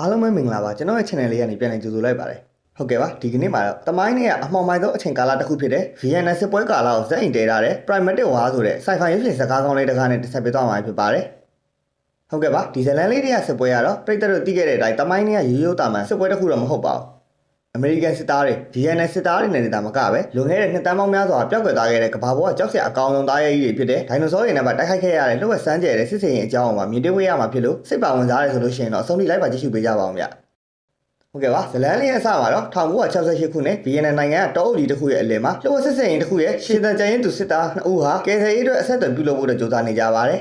အားလုံးပဲမင်္ဂလာပါကျွန်တော်ရဲ့ channel လေးကနေပြန်လည်ကြိုဆိုလိုက်ပါတယ်ဟုတ်ကဲ့ပါဒီကနေ့မှာတော့တမိုင်းနဲ့အမှောင်မိုင်းသောအချိန်ကာလတစ်ခုဖြစ်တဲ့ VN စစ်ပွဲကာလကိုဇက်အိမ်တဲထားတဲ့ Primitive War ဆိုတဲ့ Sci-Fi ရုပ်ရှင်ဇာတ်ကားကောင်းလေးတစ်ကားနဲ့တစ်ဆက်ပေးသွားမှာဖြစ်ပါတယ်ဟုတ်ကဲ့ပါဒီဇလန်လေးတွေကစစ်ပွဲကတော့ပြည်သက်တို့သိခဲ့တဲ့အတိုင်းတမိုင်းနဲ့ရိုးရိုးတာမှန်စစ်ပွဲတစ်ခုတော့မဟုတ်ပါဘူး အမေရိကန်စစ်သားတွေ VN စစ်သားတွေနဲ့နေတာမကပဲလွန်ခဲ့တဲ့နှစ်တန်းပေါင်းများစွာပျောက်ကွယ်သွားခဲ့တဲ့ကမ္ဘာပေါ်ကကြောက်စရာအကောင်ဆုံးသားရဲကြီးတွေဖြစ်တဲ့ဒိုင်နိုဆောတွေနဲ့ပါတိုက်ခိုက်ခဲ့ရတဲ့လှုပ်ဝက်စမ်းကြဲတဲ့စစ်စင်ရင်အကြောင်းအမှာမြင်တွေ့ဝေးရမှာဖြစ်လို့စိတ်ပါဝင်စားရဲဆိုလို့ရှိရင်တော့အဆုံးထိလိုက်ပါကြည့်ရှုပေးကြပါအောင်ဗျဟုတ်ကဲ့ပါဇလန်လေးရဲ့အစမှာတော့1968ခုနှစ် VN နိုင်ငံကတောအုပ်ကြီးတစ်ခုရဲ့အလယ်မှာလှုပ်ဝက်စစ်စင်ရင်တစ်ခုရဲ့ရှေ့တန်ကြရင်သူစစ်သားနှစ်ဦးဟာကယ်ဆယ်ရေးအတွက်အဆက်အသွယ်ပြုလုပ်ဖို့ကြိုးစားနေကြပါတယ်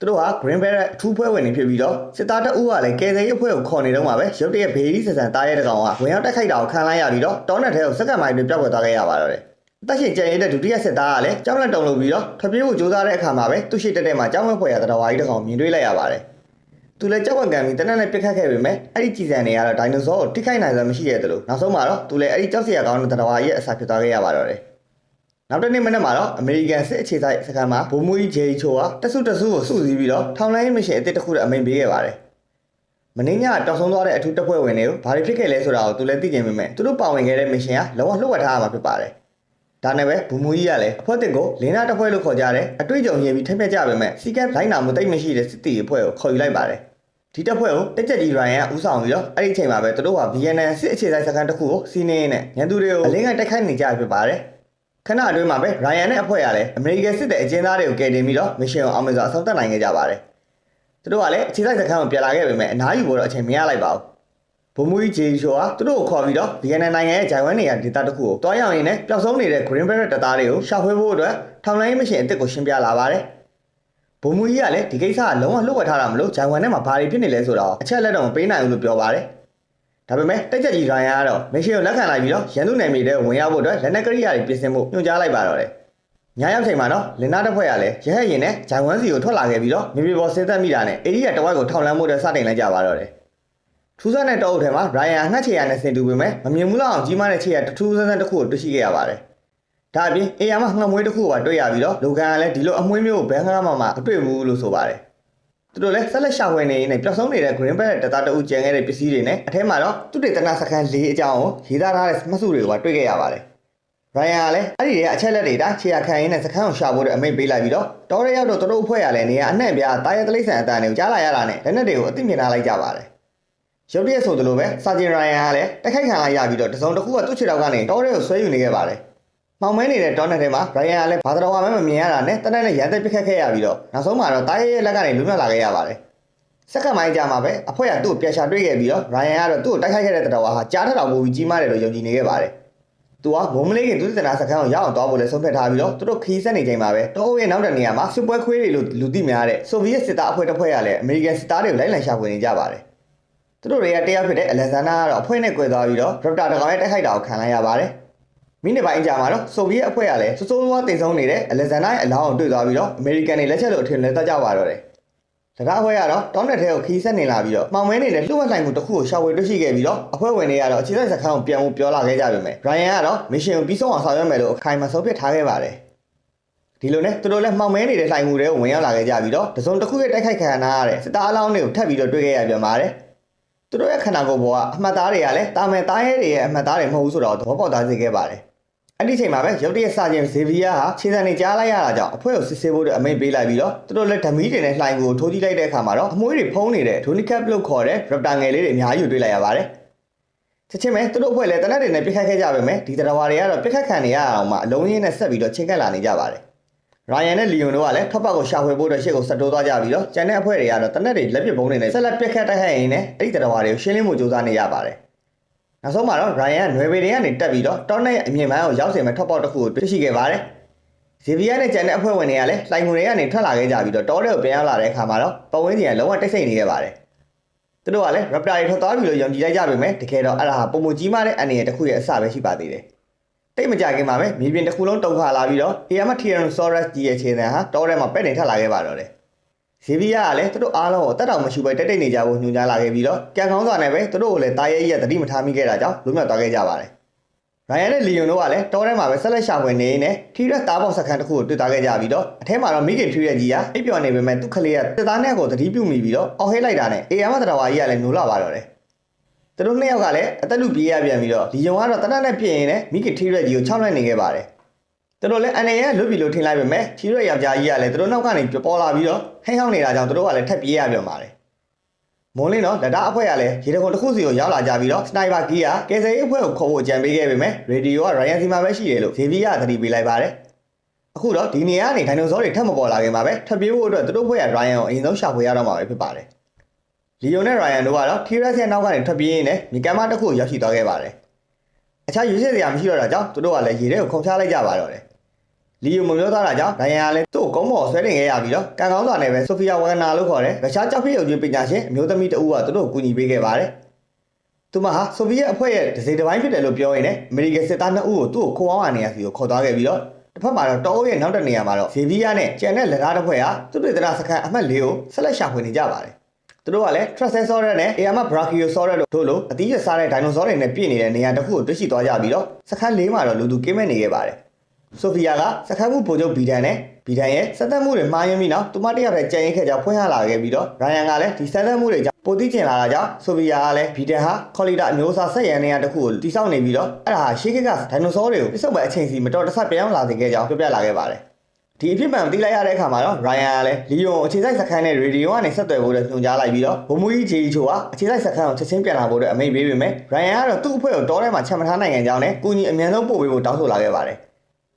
သူတို့ဟာ Green Beret အထူးဖွဲ့ဝင်တွေဖြစ်ပြီးတော့စစ်သားတအူးကလည်းကယ်ဆယ်ရေးအဖွဲ့ကိုခေါ်နေတော့မှာပဲရုတ်တရက်ဘေးကြီးဆန်ဆန်တားရဲတကောင်ကဝင်ရောက်တိုက်ခိုက်တာကိုခံလိုက်ရပြီးတော့တောနဲ့ထဲကိုစက္ကန့်မိုင်တွေပျောက်ကွယ်သွားခဲ့ရပါတော့တယ်။တက်ရှင်ကြံရတဲ့ဒုတိယစစ်သားကလည်းကြောက်လက်တုံလို့ပြီးတော့ထွက်ပြေးဖို့ကြိုးစားတဲ့အခါမှာပဲသူ့ရှိတက်တဲ့မှာကြောက်ဝဲဖွဲ့ရတဲ့တော်ဝါကြီးတကောင်မြင်တွေ့လိုက်ရပါတယ်။သူလည်းကြောက်ဝက်ကန်ပြီးတနက်နဲ့ပြစ်ခတ်ခဲ့ပေမဲ့အဲ့ဒီကြည်စံတွေကတော့ဒိုင်နိုဆောကိုထိခိုက်နိုင်စွမ်းမရှိရတဲ့လို့နောက်ဆုံးမှာတော့သူလည်းအဲ့ဒီကြောက်စရာကောင်းတဲ့တော်ဝါကြီးရဲ့အစာဖြစ်သွားခဲ့ရပါတော့တယ်။ နောက်တစ်နေ့မနေ့မှာတော့အမေရိကန်စစ်အခြေစိုက်စခန်းမှာဘိုးမူကြီးဂျေရီချိုကတဆုတဆုကိုစုစည်းပြီးတော့ထောင်လိုင်းမရှင်အစ်စ်တစ်ခုနဲ့အမိန်ပေးခဲ့ပါတယ်။မင်းညတောက်ဆုံးသွားတဲ့အထူးတပ်ဖွဲ့ဝင်တွေကိုဘာတွေဖြစ်ခဲ့လဲဆိုတာကိုသူလည်းသိကျင်ပေမဲ့သူတို့ပါဝင်ခဲ့တဲ့မရှင်ကလုံးဝလှုပ်ဝက်ထားရမှာဖြစ်ပါတယ်။ဒါနဲ့ပဲဘုံမူကြီးကလည်းအဖွဲ့တင်ကိုလင်းနာတပ်ဖွဲ့လို့ခေါ်ကြတဲ့အတွေ့အကြုံရည်ပြီးထက်မြက်ကြပေမဲ့စီကပ်လိုက်နာမှုတိတ်မရှိတဲ့စစ်တီအဖွဲ့ကိုခေါ်ယူလိုက်ပါတယ်။ဒီတပ်ဖွဲ့ကိုတက်ကြက်ကြီးရိုင်ရန်ဦးဆောင်ပြီးတော့အဲ့ဒီအချိန်မှာပဲသူတို့က VNN စစ်အခြေစိုက်စခန်းတစ်ခုကိုစီးနေနဲ့ညံသူတွေကိုအလင်းကတိုက်ခိုက်နေကြဖြစ်ပါတယ်။ ခဏအတွင်းမှာပဲရိုင်ယန်နဲ့အဖွဲ့ကလည်းအမေရိကန်စစ်တဲ့အကျဉ်းသားတွေကိုကယ်တင်ပြီးတော့မရှင်ကိုအောင်မြင်စွာအဆုံးသတ်နိုင်ခဲ့ကြပါတယ်။သူတို့ကလည်းအခြေစိုက်စခန်းကိုပြန်လာခဲ့ပေမဲ့အနားယူဖို့တော့အချိန်မရလိုက်ပါဘူး။ဘုံမူကြီးဂျေရှိုကသူတို့ကိုခေါ်ပြီးတော့ VNN နိုင်ငံရဲ့ဂျိုင်ဝမ်နေရာဒေသတစ်ခုကိုတွားရောက်ရင်းနဲ့ပျောက်ဆုံးနေတဲ့ Green Beret တပ်သားတွေကိုရှာဖွေဖို့အတွက်ထောင်လိုင်းမရှင်အစ်စ်ကိုရှင်းပြလာပါတယ်။ဘုံမူကြီးကလည်းဒီကိစ္စကလုံးဝလှုပ်ဝက်ထားတာမလို့ဂျိုင်ဝမ်ထဲမှာဘာတွေဖြစ်နေလဲဆိုတော့အချက်လက်တော့မပေးနိုင်ဘူးလို့ပြောပါတယ်။ ဒါပေမဲ့တက်ကြကြီးရိုင်ယာကတော့မရှင်ကိုလက်ခံလိုက်ပြီးတော့ရန်သူနယ်မြေထဲဝင်ရောက်ဖို့အတွက်လက်နက်ကရိယာတွေပြင်ဆင်ဖို့ညွှန်ကြားလိုက်ပါတော့တယ်။ညရောက်ချိန်မှာတော့လင်နာတစ်ဖွဲ့ကလည်းရဟတ်ရင်နဲ့ဂျိုင်ဝမ်စီကိုထွက်လာခဲ့ပြီးတော့မြေပြင်ပေါ်ဆင်းသက်မိတာနဲ့အေရီယာတဝိုက်ကိုထောင်လန်းမှုတွေစတင်လိုက်ကြပါတော့တယ်။ထူးဆန်းတဲ့တောအုပ်ထဲမှာရိုင်ယာငှက်ချေရနဲ့ဆင်တူပေမဲ့မမြင်ဘူးလောက်အောင်ကြီးမားတဲ့ချေရတထူးဆန်းဆန်းတစ်ခုကိုတွေ့ရှိခဲ့ရပါတယ်။ဒါအပြင်အေယာမငှက်မွေးတစ်ခုကိုပါတွေ့ရပြီးတော့လူကန်ကလည်းဒီလိုအမွှေးမျိုးကိုဘယ်ငှက်မှမအတွေ့ဘူးလို့ဆိုပါတယ်။ သူတို့လည်းဆက်လက်ရှာဖွေနေရင်းနဲ့ပျောက်ဆုံးနေတဲ့ Green Beret တပ်သားတအုပ်ကျန်ခဲ့တဲ့ပစ္စည်းတွေနဲ့အထဲမှာတော့သူတေသနာစခန်း၄အကြောင်းကိုရေးသားထားတဲ့မှတ်စုတွေကိုပါတွေ့ခဲ့ရပါတယ်။ရိုင်ယာကလည်းအဲ့ဒီတွေကအချက်လက်တွေတိုင်းခြေရခံရင်းနဲ့စခန်းကိုရှာဖို့အမိန့်ပေးလိုက်ပြီးတော့တောရဲရောက်တော့သူတို့အဖွဲ့ရလည်းနေရအနှံ့ပြားတာရဲတလိမ့်ဆန်အတန်တွေကိုကြားလာရတာနဲ့လက်နက်တွေကိုအသိမြင်လာလိုက်ကြပါတယ်။ရုပ်တရက်ဆိုသလိုပဲစာဂျင်ရိုင်ယာကလည်းတိုက်ခိုက်ခံလိုက်ရပြီးတော့တစုံတစ်ခုကသူ့ခြေထောက်ကနေတောရဲကိုဆွဲယူနေခဲ့ပါတယ်။ မောင်မဲနေတဲ့တောနယ်ထဲမှာရိုင်ယာကလည်းဘာသာတော်မှမမြင်ရတာနဲ့တနက်နဲ့ရန်သက်ပစ်ခတ်ခဲ့ရပြီးတော့နောက်ဆုံးမှာတော့တာရဲရဲ့လက်ကနေလွတ်မြောက်လာခဲ့ရပါတယ်။စက္ကန့်မိုင်းကြာမှာပဲအဖွဲ့ကသူ့ကိုပြန်ရှာတွေ့ခဲ့ပြီးတော့ရိုင်ယာကတော့သူ့ကိုတိုက်ခိုက်ခဲ့တဲ့တော်ဟာကြားထထောင်မှုကြီးမားတယ်လို့ယုံကြည်နေခဲ့ပါတယ်။သူကမုံမလေးကသူသနာစခန်းကိုရောက်အောင်သွားဖို့လဲဆုံးဖြတ်ထားပြီးတော့သူတို့ခီးဆက်နေချိန်မှာပဲတောအုပ်ရဲ့နောက်တဲ့နေရာမှာစစ်ပွဲခွေးတွေလို့လူသိများတဲ့ဆိုဗီယက်စစ်သားအဖွဲ့တစ်ဖွဲ့ကလည်းအမေရိကန်စစ်သားတွေကိုလိုက်လံရှာဖွေနေကြပါတယ်။သူတို့တွေကတရားဖြစ်တဲ့အလက်ဇန်နာကတော့အဖွဲ့နဲ့꿰သွားပြီးတော့ရပ်တာတကောင်ရဲ့တိုက်ခိုက်တာကိုခံလိုက်ရပါတယ်။ မိနစ်ပိုင်းကြာမှာတော့ဆိုဗီယက်အဖွဲ့ကလည်းစိုးစိုးဝါးတင်ဆုံးနေတဲ့အလက်ဇန်နာရဲ့အလောင်းကိုတွေ့သွားပြီးတော့အမေရိကန်တွေလက်ချက်လို့အထင်လဲတတ်ကြပါတော့တယ်။တကားအဖွဲ့ကတော့တောင်းတဲ့ထဲကိုခီးဆက်နေလာပြီးတော့မှောင်မဲနေတဲ့လှုပ်ဝက်ဆိုင်မှုတစ်ခုကိုရှာဖွေတွေ့ရှိခဲ့ပြီးတော့အဖွဲ့ဝင်တွေကတော့အခြေစိုက်စခန်းကိုပြန်ဖို့ပြောလာခဲ့ကြပေမဲ့ Ryan ကတော့မစ်ရှင်ကိုပြီးဆုံးအောင်ဆောင်ရွက်မယ်လို့အခိုင်အမာဆုံးဖြတ်ထားခဲ့ပါတယ်။ဒီလိုနဲ့သူတို့လည်းမှောင်မဲနေတဲ့လှိုင်မှုတွေကိုဝင်ရောက်လာခဲ့ကြပြီးတော့တစုံတစ်ခုရဲ့တိုက်ခိုက်ခံရတဲ့စစ်သားအလောင်းတွေကိုထပ်ပြီးတော့တွေ့ခဲ့ရပြန်ပါတယ်။သူတို့ရဲ့ခန္ဓာကိုယ်ပေါ်ကအမှတ်သားတွေကလည်းတာမယ်သားရဲတွေရဲ့အမှတ်သားတွေမဟုတ်ဘူးဆိုတော့သဘောပေါက်သားစေခဲ့ပါတယ်။ အဲ့ဒီချိန်မှာပဲရုတ်တရက်စခြင်းဇေဗီယာဟာခြေစံနေကြားလိုက်ရတာကြောင့်အဖွဲ့ကိုစစ်ဆေးဖို့အတွက်အမိန့်ပေးလိုက်ပြီးတော့သူတို့လည်းဓမီတွေနဲ့လှိုင်ကိုထိုးကြည့်လိုက်တဲ့အခါမှာတော့အမွှေးတွေဖုံးနေတဲ့ဒိုနီကပ်လို့ခေါ်တဲ့ရပ်တာငယ်လေးတွေအများကြီးတွေ့လိုက်ရပါတယ်။ချက်ချင်းပဲသူတို့အဖွဲ့လည်းတနက်တွေနဲ့ပြစ်ခတ်ခဲ့ကြပေမဲ့ဒီတရားဝါတွေကတော့ပြစ်ခတ်ခံနေရအောင်မှအလုံးရင်းနဲ့ဆက်ပြီးတော့ချင်းကပ်လာနေကြပါတယ်။ရိုင်ယန်နဲ့လီယွန်တို့ကလည်းထောက်ပတ်ကိုရှာဖွေဖို့အတွက်ရှေ့ကိုဆက်တိုးသွားကြပြီးတော့ကျန်တဲ့အဖွဲ့တွေကတော့တနက်တွေလက်ပစ်ပုံးတွေနဲ့ဆက်လက်ပြစ်ခတ်တိုက်ခိုက်ရင်းနဲ့အဲ့ဒီတရားဝါတွေကိုရှင်းလင်းမှုစူးစမ်းနေရပါတယ်။ နောက်ဆုံးမှာတော့ Ryan ကနွယ်ပေတွေကနေတက်ပြီးတော့တောနဲ့အမြင့်ပိုင်းကိုရောက်စင်မဲ့ထောက်ပေါက်တစ်ခုကိုတွေ့ရှိခဲ့ပါတယ်။ဇေဗီယာနဲ့ကျန်တဲ့အဖွဲ့ဝင်တွေကလည်းလှိုင်ငွေတွေကနေထွက်လာခဲ့ကြပြီးတော့တောထဲကိုပြန်ရောက်လာတဲ့အခါမှာတော့ပဝင်းစီကလုံးဝတိတ်ဆိတ်နေခဲ့ပါတယ်။သူတို့ကလည်း Raptor တွေထွက်သွားပြီလို့ယုံကြည်လိုက်ကြပေမဲ့တကယ်တော့အဲ့ဒါဟာပုံမကြီးမားတဲ့အန်ရတစ်ခုရဲ့အစပဲရှိပါသေးတယ်။တိတ်မကြခင်မှာပဲမြေပြင်တစ်ခုလုံးတုံခါလာပြီးတော့ Eama Tyrannosaurus ကြီးရဲ့ခြေသံဟာတောထဲမှာပက်နေထက်လာခဲ့ပါတော့တယ်။ ဇေဗီယာကလည်းသူတို့အားလုံးကိုတက်တောင်မရှိပဲတိတ်တိတ်နေကြဖို့ညွှန်ကြားလာခဲ့ပြီးတော့ကြံကောင်းစွာနဲ့ပဲသူတို့ကိုလည်းတာရဲကြီးရဲ့တတိမထားမိခဲ့တာကြောင့်လွတ်မြောက်သွားခဲ့ကြပါတယ်။ရိုင်ယန်နဲ့လီယွန်တို့ကလည်းတောထဲမှာပဲဆက်လက်ရှာဖွေနေနေထီရက်တားပေါက်စခန်းတစ်ခုကိုတွေ့သွားခဲ့ကြပြီးတော့အထဲမှာတော့မိခင်ထီရက်ကြီးကအိပ်ပျော်နေပေမဲ့သူ့ကလေးကတက်သားနဲ့ကိုသတိပြုမိပြီးတော့အော်ဟိတ်လိုက်တာနဲ့အေယာမတရဝါကြီးကလည်းနိုးလာပါတော့တယ်သူတို့နှစ်ယောက်ကလည်းအသက်လူပြေးရပြန်ပြီးတော့လီယွန်ကတော့တနက်နဲ့ပြင်ရင်လည်းမိခင်ထီရက်ကြီးကိုခြောက်လိုက်နေခဲ့ပါတယ် သူတို့လည်းအနေနဲ့လွတ်ပြီလို့ထင်လိုက်ပေမဲ့ထီရက်ယောက်ျားကြီးကလည်းသူတို့နောက်ကနေပေါ်လာပြီးတော့ဟိန်းဟောင်းနေတာကြောင့်သူတို့ကလည်းထပ်ပြေးရပြန်ပါတယ်မွန်လင်းတော့လက်တာအဖွဲ့ကလည်းရေတကုံတစ်ခုစီကိုရောက်လာကြပြီးတော့စနိုက်ပါကီးကကယ်ဆယ်ရေးအဖွဲ့ကိုခေါ်ဖို့အကြံပေးခဲ့ပေမဲ့ရေဒီယိုကရိုင်ယန်စီမှာပဲရှိတယ်လို့ဇေဗီယာသတိပေးလိုက်ပါတယ်အခုတော့ဒီနေရာကနေဒိုင်နိုဆောတွေထပ်မပေါ်လာခင်မှာပဲထပ်ပြေးဖို့အတွက်သူတို့ဖွဲ့ကရိုင်ယန်ကိုအရင်ဆုံးရှာဖွေရတော့မှာပဲဖြစ်ပါတယ်လီယိုနဲ့ရိုင်ယန်တို့ကတော့ထီရက်ရဲ့နောက်ကနေထပ်ပြေးရင်းနဲ့မြေကမ်းမတစ်ခုကိုရောက်ရှိသွားခဲ့ပါတယ်အခြားရွေးချယ်စရာမရှိတော့တာကြောင့်သူတို့ကလည်းရေထဲကိုခုန်ချလိုက်ကြပါတော့တယ် လီယိုမပြောသားတာကြောင့်ဒိုင်ယန်ကလည်းသူ့ကိုကုန်းပေါ်ဆွဲတင်ခဲ့ရပြီးတော့ကံကောင်းစွာနဲ့ပဲဆိုဖီယာဝဂနာလို့ခေါ်တဲ့ရုရှားကြောက်ဖိရုပ်ကြီးပညာရှင်အမျိုးသမီးတဦးကသူတို့ကိုကူညီပေးခဲ့ပါတယ်။သူမဟာဆိုဗီယက်အဖွဲ့ရဲ့ဒဇိတစ်ပိုင်းဖြစ်တယ်လို့ပြောရင်းနဲ့အမေရိကန်စစ်သားနှစ်ဦးကိုသူ့ကိုခိုးအောင်အနေရစီကိုခေါ်သွားခဲ့ပြီးတော့တစ်ဖက်မှာတော့တောအုပ်ရဲ့နောက်တစ်နေရာမှာတော့ဇေဗီယာနဲ့ကျန်တဲ့လက်ကားတစ်ဖွဲ့ဟာသူတို့ဒေသစခန်းအမှတ်၄ကိုဆက်လက်ရှာဖွေနေကြပါတယ်။သူတို့ကလည်း Tracesaurus နဲ့ Eama Brachiosaurus တို့လိုအသီးရစားတဲ့ဒိုင်နိုဆောတွေနဲ့ပြည့်နေတဲ့နေရာတစ်ခုကိုတွေ့ရှိသွားကြပြီးတော့စခန်း၄မှာတော့လူသူကင်းမဲ့နေခဲ့ပါတယ်။ ဆိုဖီယာကစခန်းမှုဗိုလ်ချုပ်ဘီဒန်နဲ့ဘီဒန်ရဲ့စက်သက်မှုတွေမှားယွင်းပြီးနောက်သူမတစ်ယောက်တည်းကြံရင်ခဲ့ကြောင်းဖွင့်ဟလာခဲ့ပြီးတော့ရိုင်ယန်ကလည်းဒီစက်သက်မှုတွေကြောင့်ပိုသိကျင်လာတာကြောင့်ဆိုဖီယာကလည်းဘီဒန်ဟာခေါ်လီတာအမျိုးအစားဆက်ရန်နေရာတစ်ခုကိုတိစောက်နေပြီးတော့အဲ့ဒါဟာရှေးခေတ်ကဒိုင်နိုဆောတွေကိုပြစ်ဆုပ်ပဲအချိန်စီမတော်တဆပြောင်းလာစေခဲ့ကြောင်းပြောပြလာခဲ့ပါတယ်ဒီအဖြစ်မှန်သိလိုက်ရတဲ့အခါမှာတော့ရိုင်ယန်ကလည်းလီယွန်အခြေစိုက်စခန်းနဲ့ရေဒီယိုကနေဆက်သွယ်ဖို့အတွက်ညွှန်ကြားလိုက်ပြီးတော့ဘုံမူကြီးဂျေဂျီချိုကအခြေစိုက်စခန်းကိုချက်ချင်းပြန်လာဖို့အတွက်အမိန့်ပေးပေမဲ့ရိုင်ယန်ကတော့သူ့အဖွဲ့ကိုတောထဲမှာချက်မထားနိုင်ကြောင်းနဲ့ကုညီအမြန်ဆုံးပို့ပေးဖို့တောင်းဆိုလာခဲ့ပါတယ်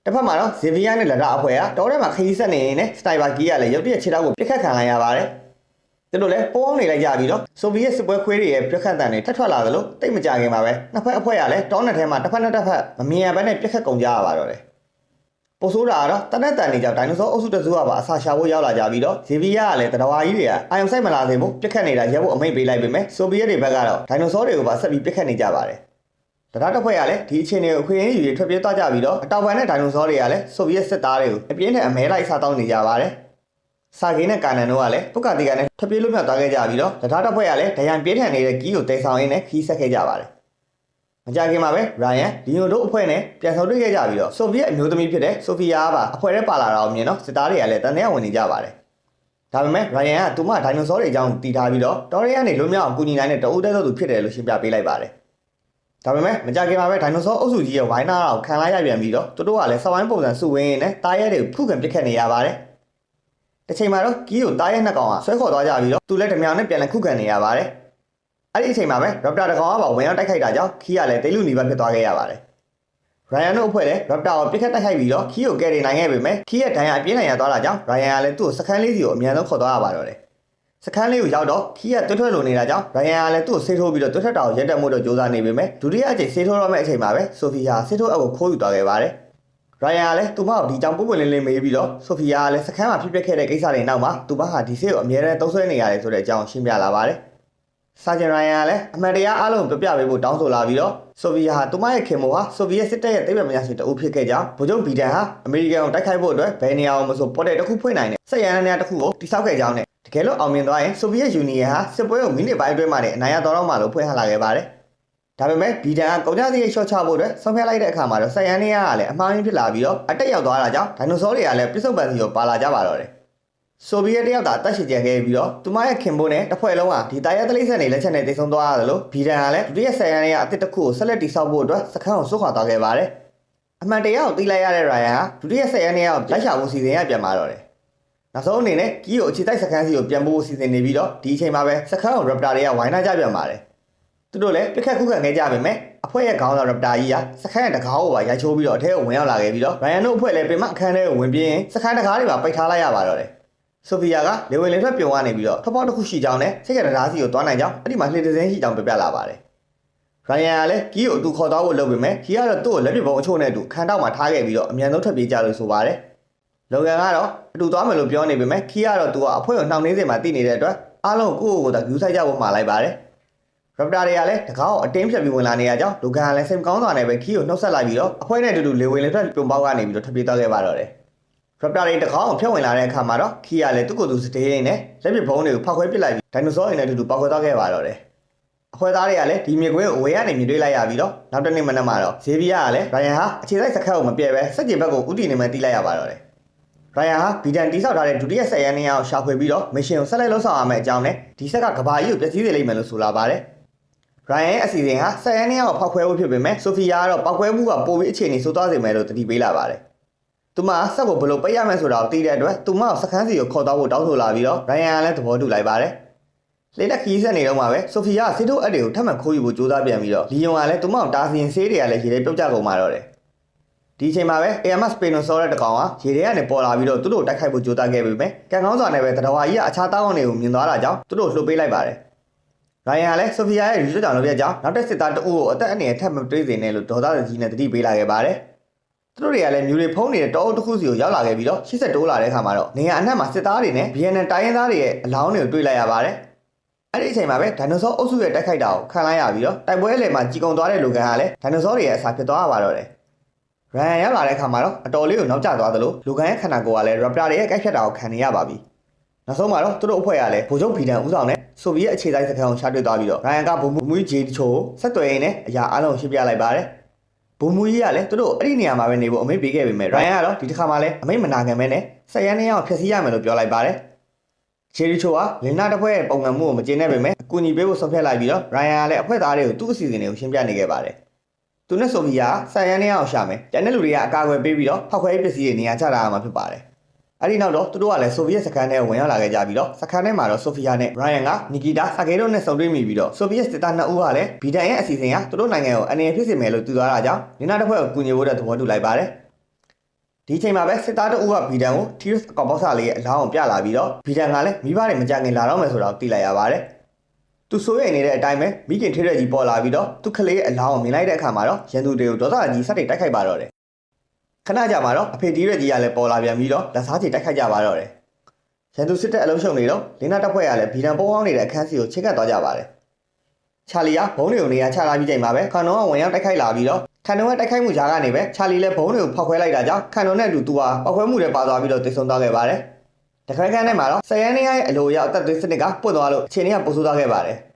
တစ်ဖက်မှာတော့ဇေဗီယာနဲ့လက်တာအဖွဲ့ကတောထဲမှာခရီးဆက်နေရင်နဲ့စတိုင်ဘာကီးကလည်းရုပ်ပြက်ခြေထောက်ကိုပြစ်ခတ်ခံလိုက်ရပါတယ်သူတို့လည်းပိုးအောင်နေလိုက်ကြပြီးတော့ဆိုဗီယက်စစ်ပွဲခွေးတွေရဲ့ပြစ်ခတ်တံတွေထပ်ထွက်လာသလိုတိတ်မကြခင်မှာပဲနှစ်ဖက်အဖွဲ့ကလည်းတောနယ်ထဲမှာတစ်ဖက်နဲ့တစ်ဖက်မမြင်ရဘဲနဲ့ပြစ်ခတ်ကုန်ကြရပါတော့တယ်ပိုဆိုးတာကတော့တနက်တန်နေကြောင့်ဒိုင်နိုဆောအုပ်စုတစုကပါအစာရှာဖို့ရောက်လာကြပြီးတော့ဇေဗီယာကလည်းတရဝါကြီးတွေကအာယုံဆိုင်မလာစေဖို့ပြစ်ခတ်နေတာရပ်ဖို့အမိန့်ပေးလိုက်ပေမဲ့ဆိုဗီယက်တွေဘက်ကတော့ဒိုင်နိုဆောတွေကိုပါဆက်ပြီးပြစ်ခတ်နေကြပါတယ် တရားတစ်ဖွဲ့ကလည်းဒီအခြေအနေကိုအခွင့်အရေးယူရထွက်ပြေးသွားကြပြီးတော့အတောက်ပံနဲ့ဒိုင်နိုဆောတွေကလည်းဆိုဗီယက်စစ်သားတွေကိုအပြင်းထန်အမဲလိုက်စားတောင်းနေကြပါတယ်။စာကင်းနဲ့ကာနန်တို့ကလည်းပုတ်ကတိကနဲ့ထွက်ပြေးလွတ်မြောက်သွားခဲ့ကြပြီးတော့တရားတစ်ဖွဲ့ကလည်းဒရန်ပြင်းထန်နေတဲ့ကီးကိုတိတ်ဆောင်ရင်းနဲ့ခီးဆက်ခဲ့ကြပါတယ်။မကြခင်မှာပဲရိုင်ယန်လီယိုတို့အဖွဲ့နဲ့ပြန်ဆောင်တွေ့ခဲ့ကြပြီးတော့ဆိုဗီယက်အမျိုးသမီးဖြစ်တဲ့ဆိုဖီယာကပါအဖွဲ့ထဲပါလာတာကိုမြင်တော့စစ်သားတွေကလည်းတန်တဲ့ဝင်နေကြပါတယ်။ဒါပေမဲ့ရိုင်ယန်ကသူမဒိုင်နိုဆောတွေအကြောင်းတည်ထားပြီးတော့တော်ရီကနေလွတ်မြောက်အောင်ကူညီနိုင်တဲ့တအုပ်တဲ့သူဖြစ်တယ်လို့ရှင်းပြပေးလိုက်ပါတယ်။ ဒါပေမဲ့မကြခင်မှာပဲဒိုင်နိုဆောအုပ်စုကြီးရဲ့ဝိုင်းနာကိုခံလိုက်ရပြန်ပြီးတော့သူတို့ကလည်းစဝိုင်းပုံစံစုဝင်းရင်းနဲ့တားရဲတွေကိုဖုခံပစ်ခတ်နေရပါတယ်။တစ်ချိန်မှာတော့ကီးကိုတားရဲနှစ်ကောင်ကဆွဲခေါ်သွားကြပြီးတော့သူလည်းဓမြောင်နဲ့ပြန်လည်ခုခံနေရပါတယ်။အဲ့ဒီအချိန်မှာပဲရပ်တာတစ်ကောင်ကပါဝင်ရောက်တိုက်ခိုက်တာကြောင့်ခီးကလည်းတိတ်လူနီဘက်ဖြစ်သွားခဲ့ရပါတယ်။ရိုင်ယန်တို့အဖွဲ့လည်းရပ်တာကိုပြစ်ခတ်တိုက်ခိုက်ပြီးတော့ခီးကိုကယ်တင်နိုင်ခဲ့ပေမဲ့ခီးရဲ့ဒဏ်ရာအပြင်းထန်ရသွားတာကြောင့်ရိုင်ယန်ကလည်းသူ့ကိုစခန်းလေးစီကိုအမြန်ဆုံးခေါ်သွားရပါတော့တယ်။ စခန်းလေးကိုရောက်တော့ခီးကတွတ်ထွက်လိုနေတာကြောင့်ရိုင်ယန်ကလည်းသူ့ကိုဆေးထိုးပြီးတော့တွတ်ထွက်တာကိုရက်တက်မှုတော့ကြိုးစားနေပေမဲ့ဒုတိယအကြိမ်ဆေးထိုးရမယ့်အချိန်မှာပဲဆိုဖီယာဆေးထိုးအပ်ကိုခိုးယူသွားခဲ့ပါတယ်။ရိုင်ယန်ကလည်းသူမကိုဒီကြောင်ပုတ်ပွင့်လင်းလင်းမေးပြီးတော့ဆိုဖီယာကလည်းစခန်းမှာဖြစ်ပျက်ခဲ့တဲ့ကိစ္စတွေနောက်မှာသူမဟာဒီဆေးကိုအမြဲတမ်းသုံးဆွဲနေရတယ်ဆိုတဲ့အကြောင်းရှင်းပြလာပါတယ်။ စာဂျန်ရိုင်ယန်ကလည်းအမှန်တရားအလုံးပြပြပေးဖို့တောင်းဆိုလာပြီးတော့ဆိုဗီယက်ဟာသူမရဲ့ခင်မိုဟာဆိုဗီယက်စစ်တပ်ရဲ့သိပ္ပံပညာရှင်တအုပ်ဖြစ်ခဲ့ကြောင်းဗိုလ်ချုပ်ဘီဒန်ဟာအမေရိကန်ကိုတိုက်ခိုက်ဖို့အတွက်ဘယ်နေရာကိုမဆိုပေါ်တဲ့တစ်ခုဖွင့်နိုင်တဲ့ဆက်ရန်နေရာတစ်ခုကိုတိစောက်ခဲ့ကြောင်းနဲ့တကယ်လို့အောင်မြင်သွားရင်ဆိုဗီယက်ယူနီယံဟာစစ်ပွဲကိုမိနစ်ပိုင်းအတွင်းမှာနဲ့အနိုင်ရတော်တော့မှလို့ဖွင့်ဟလာခဲ့ပါတယ်။ဒါပေမဲ့ဘီဒန်ကကုန်ကြစရိတ်ရှော့ချဖို့အတွက်ဆုံးဖြတ်လိုက်တဲ့အခါမှာတော့ဆက်ရန်နေရာကလည်းအမှားရင်းဖြစ်လာပြီးတော့အတက်ရောက်သွားတာကြောင့်ဒိုင်နိုဆောတွေကလည်းပြစ္ဆုတ်ပန်စီကိုပါလာကြပါတော့တယ်။ ဆိုဗီယက်တယောက်သာတက်ရှိကျန်ခဲ့ပြီးတော့သူမရဲ့ခင်ဘိုးနဲ့တစ်ဖွဲ့လုံးကဒီတာယာတလိမ့်ဆက်နေလက်ချက်နဲ့တိတ်ဆုံးသွားရတယ်လို့ဘီဒန်ကလည်းဒုတိယဆက်ရန်ရဲ့အစ်စ်တစ်ခုကိုဆက်လက်တိစောက်ဖို့အတွက်စခန်းကိုဆွတ်ခွာသွားခဲ့ပါတယ်။အမှန်တရားကိုသိလိုက်ရတဲ့ရိုင်ယန်ကဒုတိယဆက်ရန်ရဲ့လိုက်ရှာဖို့စီစဉ်ရပြန်มาတော့တယ်။နောက်ဆုံးအနေနဲ့ကီးကိုအခြေတိုက်စခန်းစီကိုပြန်ဖို့စီစဉ်နေပြီးတော့ဒီအချိန်မှာပဲစခန်းကိုရပတာတွေကဝိုင်းနာကြပြန်ပါတယ်။သူတို့လည်းပြစ်ခတ်ခုခံခဲ့ကြပေမဲ့အဖွဲ့ရဲ့ခေါင်းဆောင်ရပတာကြီးကစခန်းရဲ့တကားကိုပါရိုက်ချိုးပြီးတော့အထဲကိုဝင်ရောက်လာခဲ့ပြီးတော့ရိုင်ယန်တို့အဖွဲ့လည်းပင်မအခန်းထဲကိုဝင်ပြင်းစခန်းတကားတွေပါပိတ်ထားလိုက်ရပါတော့တယ်။ ဆိုဖီယာကလေဝင်လေထွက်ပြုံကနေပြီးတော့ထပ်ပေါက်တစ်ခုရှိကြောင်းနဲ့စိတ်ကတရားစီကိုသွားနိုင်ကြောင်းအဲ့ဒီမှာလှေတစ်စင်းရှိကြောင်းပြပြလာပါတယ်။ရိုင်ယန်ကလည်းကီးကိုအတူခေါ်သွားဖို့လုပ်ပေမဲ့ကီးကတော့သူ့ကိုလက်ပစ်ပုံအချို့နဲ့အတူခံတော့မှထားခဲ့ပြီးတော့အမြန်ဆုံးထွက်ပြေးကြလို့ဆိုပါတယ်။လော်ဂန်ကတော့အတူသွားမယ်လို့ပြောနေပေမဲ့ကီးကတော့သူကအဖွဲကိုနှောင့်နှင်းစင်မှာတည်နေတဲ့အတွက်အားလုံးကိုယ့်ကိုယ်ကိုယ်သာယူဆိုင်ကြဖို့မှာလိုက်ပါတယ်။ရပတာတွေကလည်းတကောက်အတင်းဖြတ်ပြီးဝင်လာနေရကြောင်းလိုဂန်ကလည်းစိတ်မကောင်းစွာနဲ့ပဲခီးကိုနှုတ်ဆက်လိုက်ပြီးတော့အဖွဲနဲ့အတူတူလေဝင်လေထွက်ပြုံပေါက်ကနေပြီးတော့ထွက်ပြေးသွားခဲ့ပါတော့တယ်။ ရပတာတွေတကောင်းဖြတ်ဝင်လာတဲ့အခါမှာတော့ခီးကလည်းသူ့ကိုယ်သူစတေးရင်းနဲ့လက်ပစ်ဘုံတွေကိုဖောက်ခွဲပစ်လိုက်ပြီးဒိုင်နိုဆောအိမ်နဲ့အတူတူပေါက်ခွဲသွားခဲ့ပါတော့တယ်အဖွဲသားတွေကလည်းဒီမြေကွင်းကိုအဝေးကနေမြင်တွေ့လိုက်ရပြီးတော့နောက်တစ်နေ့မနက်မှာတော့ဇေဗီယာကလည်းရိုင်ယန်ဟာအခြေစိုက်စခန်းကိုမပြဲပဲစက်ကြေဘက်ကိုဥတီနေမှသိလိုက်ရပါတော့တယ်ရိုင်ယန်ဟာဗီဒန်တိဆောက်ထားတဲ့ဒုတိယဆက်ရန်နေရာကိုရှာဖွေပြီးတော့မစ်ရှင်ကိုဆက်လက်လုပ်ဆောင်ရမယ့်အကြောင်းနဲ့ဒီဆက်ကကဘာကြီးကိုပြည့်စည်စေလိမ့်မယ်လို့ဆိုလာပါတယ်ရိုင်ယန်ရဲ့အစီအစဉ်ဟာဆက်ရန်နေရာကိုဖောက်ခွဲဖို့ဖြစ်ပေမဲ့ဆိုဖီယာကတော့ပောက်ခွဲမှုကပိုပြီးအခြေအနေဆိုးသွားစေမယ်လို့တတိပေးလာပါတယ် သူမဆက်ကိုဘယ်လိုပိတ်ရမယ်ဆိုတာကိုသိတဲ့အတွက်သူမကိုစခန်းစီကိုခေါ်သွားဖို့တောင်းဆိုလာပြီးတော့ရိုင်ယန်ကလည်းသဘောတူလိုက်ပါတယ်လေတက်ခီးဆက်နေတော့မှာပဲဆိုဖီယာကစစ်တို့အက်တွေကိုထပ်မံခိုးယူဖို့ကြိုးစားပြန်ပြီးတော့လီယွန်ကလည်းသူမကိုတာစီရင်ဆေးတွေကလည်းရေထဲပြုတ်ကျကုန်มาတော့တယ်ဒီအချိန်မှာပဲ AMS Spinosaurus တဲ့တကောင်ကရေထဲကနေပေါ်လာပြီးတော့သူတို့တိုက်ခိုက်ဖို့ကြိုးစားခဲ့ပေမဲ့ကံကောင်းစွာနဲ့ပဲတတော်ဝါကြီးကအခြားတောင်းတွေကိုမြင်သွားတာကြောင့်သူတို့လှုပ်ပေးလိုက်ပါတယ်ရိုင်ယန်ကလည်းဆိုဖီယာရဲ့ရီဆိုကြောင့်လုပ်ပြကြောင်းနောက်တစ်စစ်သားတအုပ်ကိုအသက်အန္တရာယ်ထပ်မတွေးစေနဲ့လို့ဒေါသကြီးနဲ့တတိပေးလာခဲ့ပါတယ် သူတို့တွေကလည်းမြူတွေဖုံးနေတဲ့တောအုပ်တစ်ခုစီကိုရောက်လာခဲ့ပြီးတော့ရှစ်ဆက်တိုးလာတဲ့အခါမှာတော့နေရာအနှံ့မှာစစ်သားတွေနဲ့ BNN တိုင်းရင်းသားတွေရဲ့အလောင်းတွေကိုတွေ့လိုက်ရပါတယ်အဲ့ဒီအချိန်မှာပဲဒိုင်နိုဆောအုပ်စုရဲ့တိုက်ခိုက်တာကိုခံလိုက်ရပြီးတော့တိုက်ပွဲအလယ်မှာကြီးကုံသွားတဲ့လူကန်ကလည်းဒိုင်နိုဆောတွေရဲ့အစာဖြစ်သွားရပါတော့တယ်ရန်ရောက်လာတဲ့အခါမှာတော့အတော်လေးကိုနောက်ကျသွားသလိုလူကန်ရဲ့ခန္ဓာကိုယ်ကလည်းရပ်ပတာတွေရဲ့ကိုက်ဖြတ်တာကိုခံနေရပါပြီနောက်ဆုံးမှာတော့သူတို့အဖွဲ့ကလည်းဗိုလ်ချုပ်ဗီဒန်ဦးဆောင်တဲ့ဆိုဗီယက်အခြေစိုက်စခန်းကိုရှာတွေ့သွားပြီးတော့ရန်ကဘုံမူကြီးဂျေတချို့ကိုဆက်သွယ်ရင်းနဲ့အရာအလုံးရှင်းပြလိုက်ပါတယ် ဘုံမူကြီးကလည်းသူတို့အဲ့ဒီနေရာမှာပဲနေဖို့အမိန့်ပေးခဲ့ပေမဲ့ရိုင်ကတော့ဒီတစ်ခါမှလည်းအမိန့်မနာခံမဲနဲ့ဆက်ရန်နေအောင်ဖျက်ဆီးရမယ်လို့ပြောလိုက်ပါတယ်ချေရီချိုကလင်နာတစ်ဖွဲ့ရဲ့ပုံစံမှုကိုမကျေနပ်ပေမဲ့အကူအညီပေးဖို့ဆုံးဖြတ်လိုက်ပြီးတော့ရိုင်ယာကလည်းအဖွဲ့သားတွေကိုသူ့အစီအစဉ်တွေကိုရှင်းပြနေခဲ့ပါတယ်။သူနဲ့ဆိုဖီယာဆက်ရန်နေအောင်ရှာမယ်။တန်တဲ့လူတွေကအကာအကွယ်ပေးပြီးတော့ဖောက်ခွဲရေးပစ္စည်းတွေနေရာချထားရမှာဖြစ်ပါတယ်။ အဲဒီနောက်တော့သူတို့ကလည်းဆိုဗီယက်စခန်းထဲဝင်ရောက်လာခဲ့ကြပြီးတော့စခန်းထဲမှာတော့ဆိုဖီယာနဲ့ရိုင်ယန်ကနီဂီတာဆာဂေရိုနဲ့ဆုံတွေ့မိပြီးတော့ဆိုဗီယက်စစ်သားနှစ်ဦးကလည်းဗီဒန်ရဲ့အစီအစဉ်ကသူတို့နိုင်ငံကိုအနေနဲ့ဖြစ်စေမယ်လို့သူသွားတာကြောင့်နင်နာတစ်ဖွဲ့ကိုကူညီဖို့တဲ့သဘောတူလိုက်ပါတယ်။ဒီအချိန်မှာပဲစစ်သားတအုပ်ကဗီဒန်ကိုထီရစ်အကောင်ပေါက်ဆာလေးရဲ့အလောင်းကိုပြလာပြီးတော့ဗီဒန်ကလည်းမိဘတွေမကြခင်လာတော့မယ်ဆိုတာကိုသိလိုက်ရပါတယ်။သူစိုးရိမ်နေတဲ့အတိုင်းပဲမိခင်ထေးတဲ့ကြီးပေါ်လာပြီးတော့သူခလေးရဲ့အလောင်းကိုမြင်လိုက်တဲ့အခါမှာတော့ရန်သူတွေကိုဒေါသကြီးစက်တိတ်တိုက်ခိုက်ပါတော့တယ်။ ခဏကြာမှာတော့အဖေတီးရဲ့ကြီးကလည်းပေါ်လာပြန်ပြီးတော့လက်စားချေတိုက်ခိုက်ကြပါတော့တယ်။ရန်သူစစ်တပ်အလုံးရှုံနေတော့လင်းနာတပ်ဖွဲ့ကလည်းဗီဒန်ပုံအောင်နေတဲ့အခန်းစီကိုချိတ်ကပ်သွားကြပါတယ်။ချာလီကဘုံတွေကိုနေရာချလာပြီးချိန်မှာပဲခန်တော်ကဝင်ရောက်တိုက်ခိုက်လာပြီးတော့ခန်တော်ကတိုက်ခိုက်မှုကြားကနေပဲချာလီလည်းဘုံတွေကိုဖောက်ခွဲလိုက်တာကြောင့်ခန်တော်နဲ့အတူသူဟာပောက်ခွဲမှုတွေပါသွားပြီးတော့တိတ်ဆုံးသွားခဲ့ပါတယ်။တခါခန်းထဲမှာတော့ဆယ်ရန်နေရဲ့အလိုရောက်အသက်သွေးစနစ်ကပွတ်သွားလို့အခြေအနေကပိုဆိုးသွားခဲ့ပါတယ်။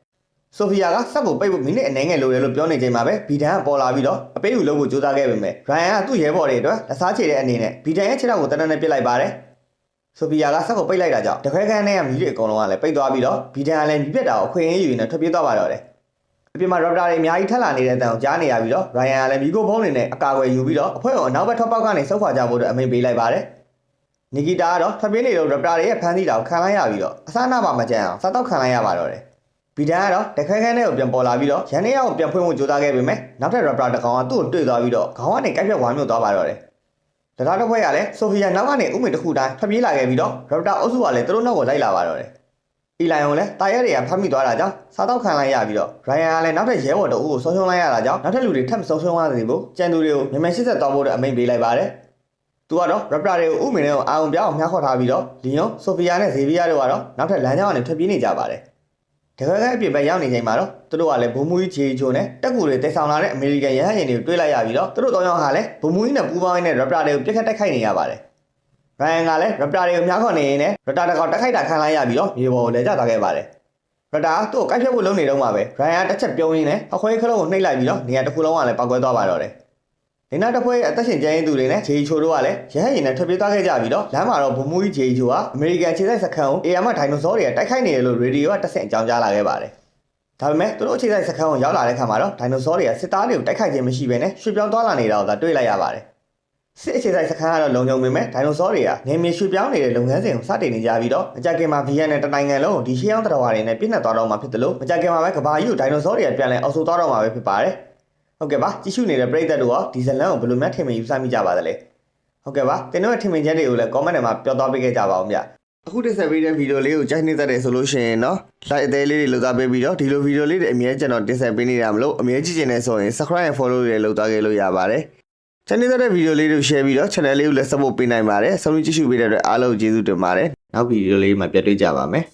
ဆိုဖီယာကစက်ကိုပိတ်ဖို့မိနစ်အနည်းငယ်လိုတယ်လို့ပြောနေချိန်မှာပဲဘီဒန်ကပေါ်လာပြီးတော့အပေးယူလုပ်ဖို့ကြိုးစားခဲ့ပေမဲ့ရိုင်ယန်ကသူ့ရဲဘော်တွေအတွက်လက်စားချေတဲ့အနေနဲ့ဘီဒန်ရဲ့ခြေထောက်ကိုတနက်နဲ့ပစ်လိုက်ပါတယ်။ဆိုဖီယာကစက်ကိုပိတ်လိုက်တာကြောင့်တခွဲခန်းထဲကမီးတွေအကုန်လုံးကလည်းပိတ်သွားပြီးတော့ဘီဒန်ကလည်းမြစ်ပြက်တာကိုခွေရင်းယူနေထွက်ပြေးသွားပါတော့တယ်။အပြင်မှာရော့တာတွေအများကြီးထက်လာနေတဲ့အတန်ကိုကြားနေရပြီးတော့ရိုင်ယန်ကလည်းမီကိုဖုံးနေနဲ့အကာအကွယ်ယူပြီးတော့အဖွဲ့ကိုအနောက်ဘက်ထောက်ပေါက်ကနေဆုတ်ခွာကြဖို့အတွက်အမိန့်ပေးလိုက်ပါတယ်။နီဂီတာကတော့ထွက်ပြေးနေတော့ရော့တာတွေရဲ့ဖမ်းဆီးတာကိုခံလိုက်ရပြီးတော့အစားအနာမှမကြမ်းအောင်စားတော့ခံလိုက်ရပါတော့တယ်။ ဗီဒန်ကတော့တခဲခဲနဲ့ကိုပြန်ပေါ်လာပြီးတော့ရန်နေရကိုပြန်ဖွင့်ဖို့ကြိုးစားခဲ့ပေမဲ့နောက်ထပ်ရပ်ပတာတစ်ကောင်ကသူ့ကိုတွေ့သွားပြီးတော့ခေါင်းကနေကိုက်ဖြတ်ဝမ်းမြုပ်သွားပါတော့တယ်။တရားတစ်ဖွဲ့ကလည်းဆိုဖီယာနောက်ကနေဥမေတစ်ခုတိုင်းဖပြေးလာခဲ့ပြီးတော့ရပ်ပတာအုပ်စုကလည်းသူတို့နောက်ကိုလိုက်လာပါတော့တယ်။အီလိုင်ကိုလည်းတာရက်တွေကဖမ်းမိသွားတာကြောင့်စားတော့ခံလိုက်ရပြီးတော့ရိုင်ယန်ကလည်းနောက်ထပ်ရဲဘော်တအုပ်ကိုဆုံးရှုံးလိုက်ရတာကြောင့်နောက်ထပ်လူတွေထပ်မဆုံးရှုံးရသေးဘူး။ကြံသူတွေကိုမြန်မြန်ရှစ်ဆက်သွားဖို့အတွက်အမိန့်ပေးလိုက်ပါတယ်။သူကတော့ရပ်ပတာတွေကိုဥမေနဲ့ကိုအာုံပြောင်းအောင်မြှောက်ခေါ်ထားပြီးတော့လီယွန်ဆိုဖီယာနဲ့ဇေဗီယာတို့ကတော့နောက်ထပ်လမ်းကြောင်းကနေထွက်ပြေးနေကြပါတယ်။ တခါကအပြင်ဘက်ရောက်နေချိန်မှာတော့သူတို့ကလည်းဘုံမူကြီးဂျေဂျိုနဲ့တက်ကူတွေတိုက်ဆောင်လာတဲ့အမေရိကန်ရဟတ်ယာဉ်တွေကိုတွေ့လိုက်ရပြီးတော့သူတို့တောင်းရောက်ဟာလည်းဘုံမူကြီးနဲ့ပူးပေါင်းရင်းနဲ့ရပ်ပတာတွေကိုပြစ်ခတ်တိုက်ခိုက်နေရပါတယ်။ရိုင်ယန်ကလည်းရပ်ပတာတွေကိုများခွန်နေရင်းနဲ့ရတာတစ်ကောင်တိုက်ခိုက်တာခံလိုက်ရပြီးတော့မြေပေါ်ကိုလဲကျသွားခဲ့ပါတယ်။ရတာသူ့ကိုကိုက်ဖြတ်ဖို့လုပ်နေတော့မှပဲရိုင်ယန်တစ်ချက်ပြုံးရင်းနဲ့အခွဲခလုံးကိုနှိပ်လိုက်ပြီးတော့နေရာတစ်ခုလုံးကလည်းပောက်ကွဲသွားပါတော့တယ်။ ဒီနောက်တစ်ဖွဲအသက်ရှင်ကျန်းရင်သူတွေနဲ့ဂျေချိုတို့ကလည်းရဟတ်ယာဉ်နဲ့ထွက်ပြေးသွားခဲ့ကြပြီးတော့လမ်းမှာတော့ဘုံမူကြီးဂျေချိုကအမေရိကန်ခြေစိုက်စခန်းကိုအေယာမဒိုင်နိုဆောတွေကတိုက်ခိုက်နေတယ်လို့ရေဒီယိုကတက်ဆင့်အကြောင်းကြားလာခဲ့ပါတယ်။ဒါပေမဲ့သူတို့အခြေစိုက်စခန်းကိုရောက်လာတဲ့ခါမှာတော့ဒိုင်နိုဆောတွေကစစ်သားတွေကိုတိုက်ခိုက်ခြင်းမရှိဘဲနဲ့ရွှေ့ပြောင်းသွားလာနေတာကိုသာတွေ့လိုက်ရပါတယ်။စစ်အခြေစိုက်စခန်းကတော့လုံခြုံပေမဲ့ဒိုင်နိုဆောတွေကနေမြေရွှေ့ပြောင်းနေတဲ့လုပ်ငန်းစဉ်ကိုစတင်နေကြပြီးတော့မကြခင်မှာဗီယက်နဲ့တနိုင်ငံလုံးကိုဒီရှေးအောင်တော်ဝါတွေနဲ့ပြည့်နှက်သွားတော့မှာဖြစ်တယ်လို့မကြခင်မှာပဲကဘာကြီးကိုဒိုင်နိုဆောတွေကပြန်လဲအောက်ဆိုသွားတော့မှာပဲဖြစ်ပါတယ်။ ဟုတ်ကဲ့ပါကြည့်ရှုနေတဲ့ပရိသတ်တို့ရောဒီဇလန်ကိုဘယ်လိုများထင်မြင်ယူဆမိကြပါသလဲ။ဟုတ်ကဲ့ပါတင်တို့ရဲ့ထင်မြင်ချက်တွေကိုလည်း comment ထဲမှာပြောသွားပေးခဲ့ကြပါဦးဗျ။အခုတင်ဆက်ပေးတဲ့ဗီဒီယိုလေးကိုကြိုက်နေတဲ့တယ်ဆိုလို့ရှိရင်เนาะ like အသေးလေးတွေလုပ်သားပေးပြီးတော့ဒီလိုဗီဒီယိုလေးတွေအမြဲကျွန်တော်တင်ဆက်ပေးနေတာမလို့အမြဲကြည့်ချင်နေဆိုရင် subscribe and follow တွေလုပ်သားခဲ့လို့ရပါတယ်။ချန်နေတဲ့ဗီဒီယိုလေးတွေ share ပြီးတော့ channel လေးကိုလည်း support ပေးနိုင်ပါတယ်။ဆုံးဖြတ်ကြည့်ရှုပေးတဲ့အတွက်အားလုံးကျေးဇူးတင်ပါတယ်။နောက်ဗီဒီယိုလေးမှာပြန်တွေ့ကြပါမယ်။